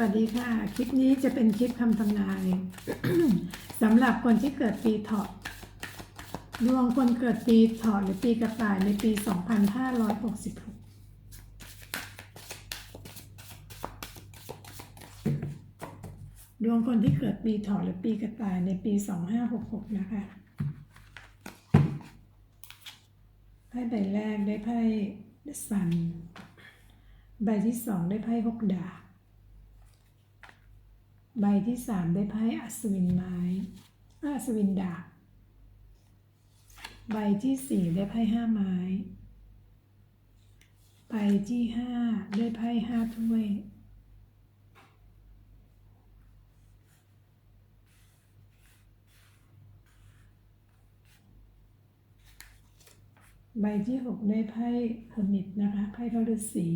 วัสดีค่ะ คลิปนี้จะเป็นคลิปคำทำนายสำหรับคนที่เกิดปีเถาะดวงคนเกิดปีเถาะหรือปีกระต่ายในปี 2566ดวงคนที่เกิดปีเถาะหรือปีกระต่ายในปี 2566 นะคะ ไพ่ใบแรกได้ไพ่ The Sun ใบที่สองได้ไพ่หกดาบ ใบที่สามได้ไพ่อัศวินไม้อัศวินดาบ ใบที่สี่ได้ไพ่ห้าไม้ ใบที่ห้าได้ไพ่ห้าถ้วย ใบที่หกได้ไพ่พนิดนะคะ ไพ่พระฤาษี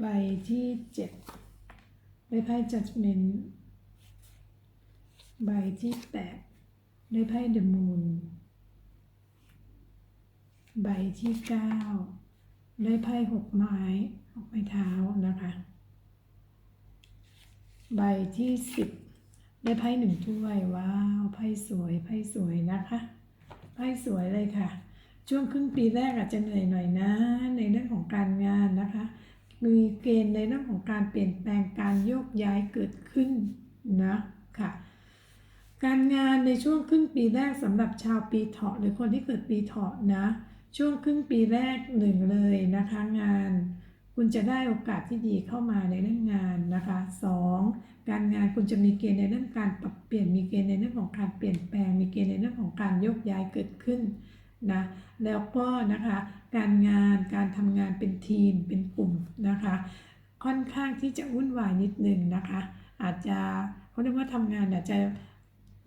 ใบที่เจ็ดได้ไพ่ judgment ใบที่แปดได้ไพ่ the moon ใบที่เก้าได้ไพ่หกไม้หกไม้เท้านะคะ ใบที่สิบได้ไพ่หนึ่งถ้วยว้าวไพ่สวยไพ่สวยนะคะไพ่สวยเลยค่ะ ช่วงครึ่งปีแรกอาจจะเหนื่อยหน่อยนะ ในเรื่องของการงานนะคะ มีเกณฑ์ในเรื่องของการเปลี่ยนแปลงการโยกย้ายเกิดขึ้นนะค่ะการงานในช่วงครึ่งปีแรกสำหรับชาวปีเถาะหรือคนที่เกิดปีเถาะนะ ช่วงครึ่งปีแรกหนึ่งเลยนะคะงาน คุณจะได้โอกาสที่ดีเข้ามาในเรื่องงานนะคะสองการงานคุณจะมีเกณฑ์ในเรื่องการปรับเปลี่ยนมีเกณฑ์ในเรื่องของการเปลี่ยนแปลง มีเกณฑ์ในเรื่องของการโยกย้ายเกิดขึ้น นะแล้วก็นะคะการงานการทำงานเป็นทีมเป็นกลุ่มนะคะ ค่อนข้างที่จะวุ่นวายนิดนึงนะคะ อาจจะเขาเรียกว่าทำงานอาจจะ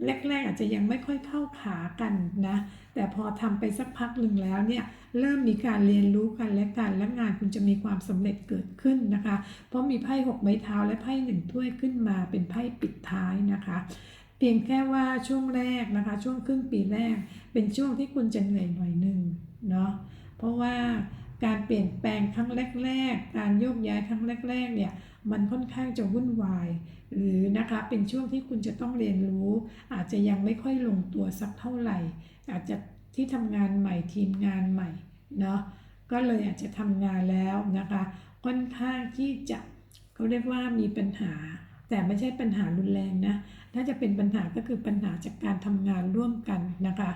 แรกๆอาจจะยังไม่ค่อยเข้าขากันนะ แต่พอทำไปสักพักหนึ่งแล้วเนี่ยเริ่มมีการเรียนรู้กันและกันและงานคุณจะมีความสำเร็จเกิดขึ้นนะคะ เพราะมีไพ่หกไม้เท้าและไพ่หนึ่งถ้วยขึ้นมาเป็นไพ่ปิดท้ายนะคะ พียงแค่ว่าช่วงแรกนะคะ ช่วงครึ่งปีแรก เป็นช่วงที่คุณจะเหนื่อยหน่อยหนึ่งเนาะเพราะว่าการเปลี่ยนแปลงครั้งแรก ๆ การโยกย้ายครั้งแรก ๆ เนี่ย มันค่อนข้างจะวุ่นวาย หรือนะคะ เป็นช่วงที่คุณจะต้องเรียนรู้ อาจจะยังไม่ค่อยลงตัวสักเท่าไหร่ อาจจะที่ทำงานใหม่ทีมงานใหม่เนาะ ก็เลยอาจจะทำงานแล้วนะคะ ค่อนข้างที่จะเขาเรียกว่ามีปัญหา แต่ไม่ใช่ปัญหารุนแรงนะถ้าจะเป็นปัญหาก็คือปัญหาจากการทำงานร่วมกันนะคะ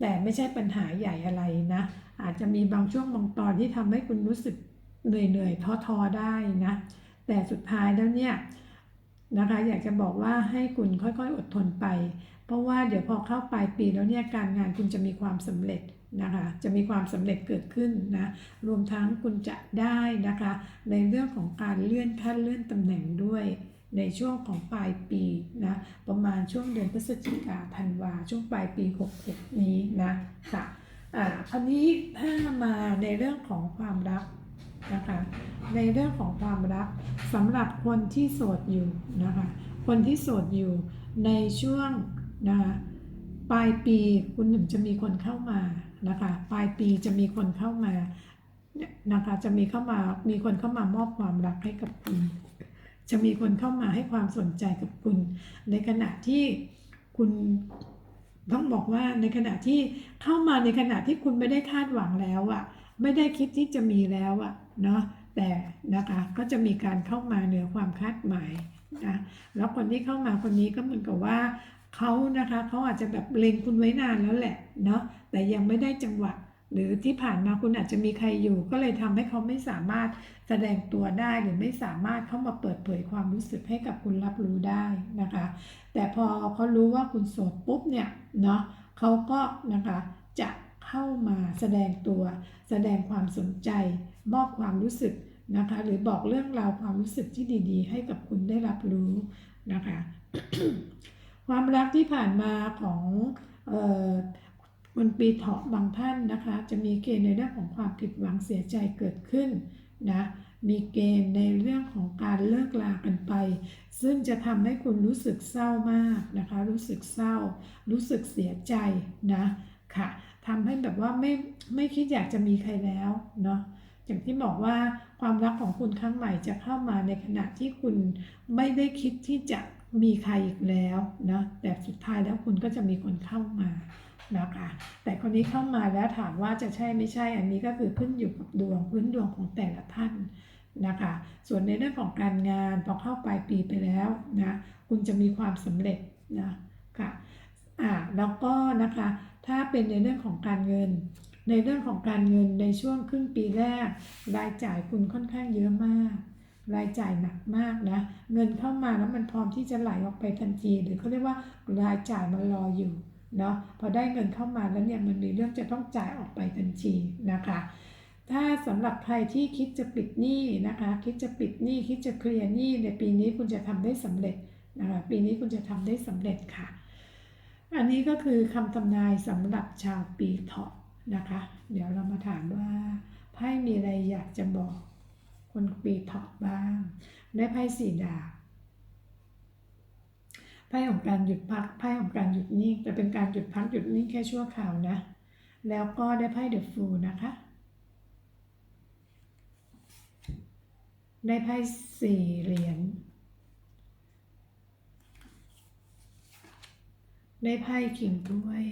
แต่ไม่ใช่ปัญหาใหญ่อะไรนะ อาจจะมีบางช่วงบางตอนที่ทำให้คุณรู้สึกเหนื่อยเหนื่อยท้อทอๆได้นะ แต่สุดท้ายแล้วเนี่ยนะคะอยากจะบอกว่าให้คุณค่อยๆ อดทนไป เพราะว่าเดี๋ยวพอเข้าปลายปีแล้วเนี่ยการงานคุณจะมีความสำเร็จนะคะจะมีความสำเร็จเกิดขึ้นนะรวมทั้งคุณจะได้นะคะ ในเรื่องของการเลื่อนขั้นเลื่อนตำแหน่งด้วย ในช่วงของปลายปีนะประมาณช่วงเดือนพฤศจิกาธันวาช่วงปลายปี66นี้นะค่ะอ่าคราวนี้ถ้ามาในเรื่องของความรักนะคะในเรื่องของความรักสำหรับคนที่โสดอยู่นะคะคนที่โสดอยู่ในช่วงนะคะปลายปีคุณหนึ่งจะมีคนเข้ามานะคะปลายปีจะมีคนเข้ามานะคะจะมีเข้ามามีคนเข้ามามอบความรักให้กับคุณ จะมีคนเข้ามาให้ความสนใจกับคุณ ในขณะที่คุณต้องบอกว่าในขณะที่เข้ามาในขณะที่คุณไม่ได้คาดหวังแล้วอะไม่ได้คิดที่จะมีแล้วอะเนาะแต่นะคะก็จะมีการเข้ามาเหนือความคาดหมายนะแล้วคนที่เข้ามาคนนี้ก็เหมือนกับว่าเขานะคะเขาอาจจะแบบเล็งคุณไว้นานแล้วแหละเนาะแต่ยังไม่ได้จังหวะ หรือที่ผ่านมาคุณอาจจะมีใครอยู่ ก็เลยทำให้เขาไม่สามารถแสดงตัวได้หรือไม่สามารถเข้ามาเปิดเผยความรู้สึกให้กับคุณรับรู้ได้นะคะ แต่พอเขารู้ว่าคุณโสดปุ๊บเนี่ยเนาะเขาก็นะคะจะเข้ามาแสดงตัว แสดงความสนใจ มอบความรู้สึกนะคะ หรือบอกเรื่องราวความรู้สึกที่ดี ๆ ให้กับคุณได้รับรู้นะคะ ความรักที่ผ่านมาของเอ่อ คนปีเถาะบางท่านนะคะ จะมีเกณฑ์ในเรื่องของความผิดหวังเสียใจเกิดขึ้นนะมีเกณฑ์ในเรื่องของการเลิกลากันไป ซึ่งจะทำให้คุณรู้สึกเศร้ามากนะคะ รู้สึกเศร้า รู้สึกเสียใจนะค่ะทำให้แบบว่าไม่ไม่คิดอยากจะมีใครแล้วเนาะอย่างที่บอกว่าความรักของคุณครั้งใหม่จะเข้ามาในขณะที่คุณไม่ได้คิดที่จะมีใครอีกแล้วนะแต่สุดท้ายแล้วคุณก็จะมีคนเข้ามา นะคะแต่คนนี้เข้ามาแล้วถามว่าจะใช่ไม่ใช่ อันนี้ก็คือขึ้นอยู่กับดวงพื้นดวงของแต่ละท่านนะคะ ส่วนในเรื่องของการงานพอเข้าปลายปีไปแล้วนะคุณจะมีความสำเร็จนะค่ะอ่าแล้วก็นะคะถ้าเป็นในเรื่องของการเงิน ในเรื่องของการเงินในช่วงครึ่งปีแรก รายจ่ายคุณค่อนข้างเยอะมาก รายจ่ายหนักมากนะเงินเข้ามาแล้วมันพร้อมที่จะไหลออกไปทันทีหรือเขาเรียกว่ารายจ่ายมันรออยู่ เนาะพอได้เงินเข้ามาแล้วเนี่ยมันมีเรื่องจะต้องจ่ายออกไปทันทีนะคะ ถ้าสำหรับใครที่คิดจะปิดหนี้นะคะ คิดจะปิดหนี้คิดจะเคลียร์หนี้ในปีนี้คุณจะทำได้สำเร็จนะคะปีนี้คุณจะทำได้สำเร็จค่ะ อันนี้ก็คือคำทำนายสำหรับชาวปีเถาะนะคะ เดี๋ยวเรามาถามว่าไพ่มีอะไรอยากจะบอกคนปีเถาะบ้าง ได้ไพ่สี่ดาบ ไพ่ของการหยุดพักไพ่ของการหยุดนิ่งแต่เป็นการหยุดพักหยุดนิ่งแค่ชั่วคราวนะ แล้วก็ได้ไพ่เดอะฟูลนะคะ ได้ไพ่สี่เหรียญได้ไพ่ขิงด้วย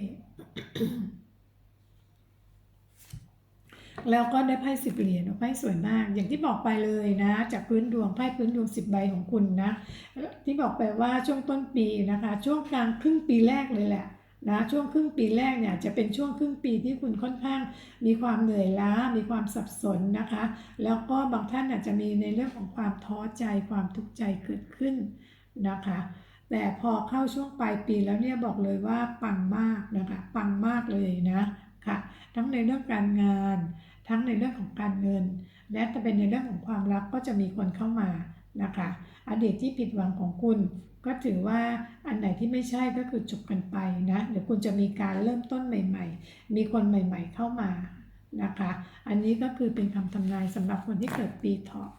แล้วก็ได้ไพ่สิบเหรียญไพ่สวยมาก อย่างที่บอกไปเลยนะ จากพื้นดวงไพ่พื้นดวงสิบใบของคุณนะ ที่บอกไปว่าช่วงต้นปีนะคะ ช่วงกลางครึ่งปีแรกเลยแหละนะช่วงครึ่งปีแรกเนี่ยจะเป็นช่วงครึ่งปีที่คุณค่อนข้างมีความเหนื่อยล้า มีความสับสนนะคะ แล้วก็บางท่านอาจจะมีในเรื่องของความท้อใจความทุกข์ใจเกิดขึ้นนะคะ แต่พอเข้าช่วงปลายปีแล้วเนี่ยบอกเลยว่าปังมากนะคะ ปังมากเลยนะค่ะ ทั้งในเรื่องการงาน ทั้งในเรื่องของการเงิน และจะเป็นในเรื่องของความรักก็จะมีคนเข้ามานะคะอดีตที่ผิดหวังของคุณ ก็ถือว่าอันไหนที่ไม่ใช่ก็คือจบกันไปนะเดี๋ยวคุณจะมีการเริ่มต้นใหม่ ๆ มีคนใหม่ ๆ เข้ามานะคะ อันนี้ก็คือเป็นคำทำนายสำหรับคนที่เกิดปีเถาะ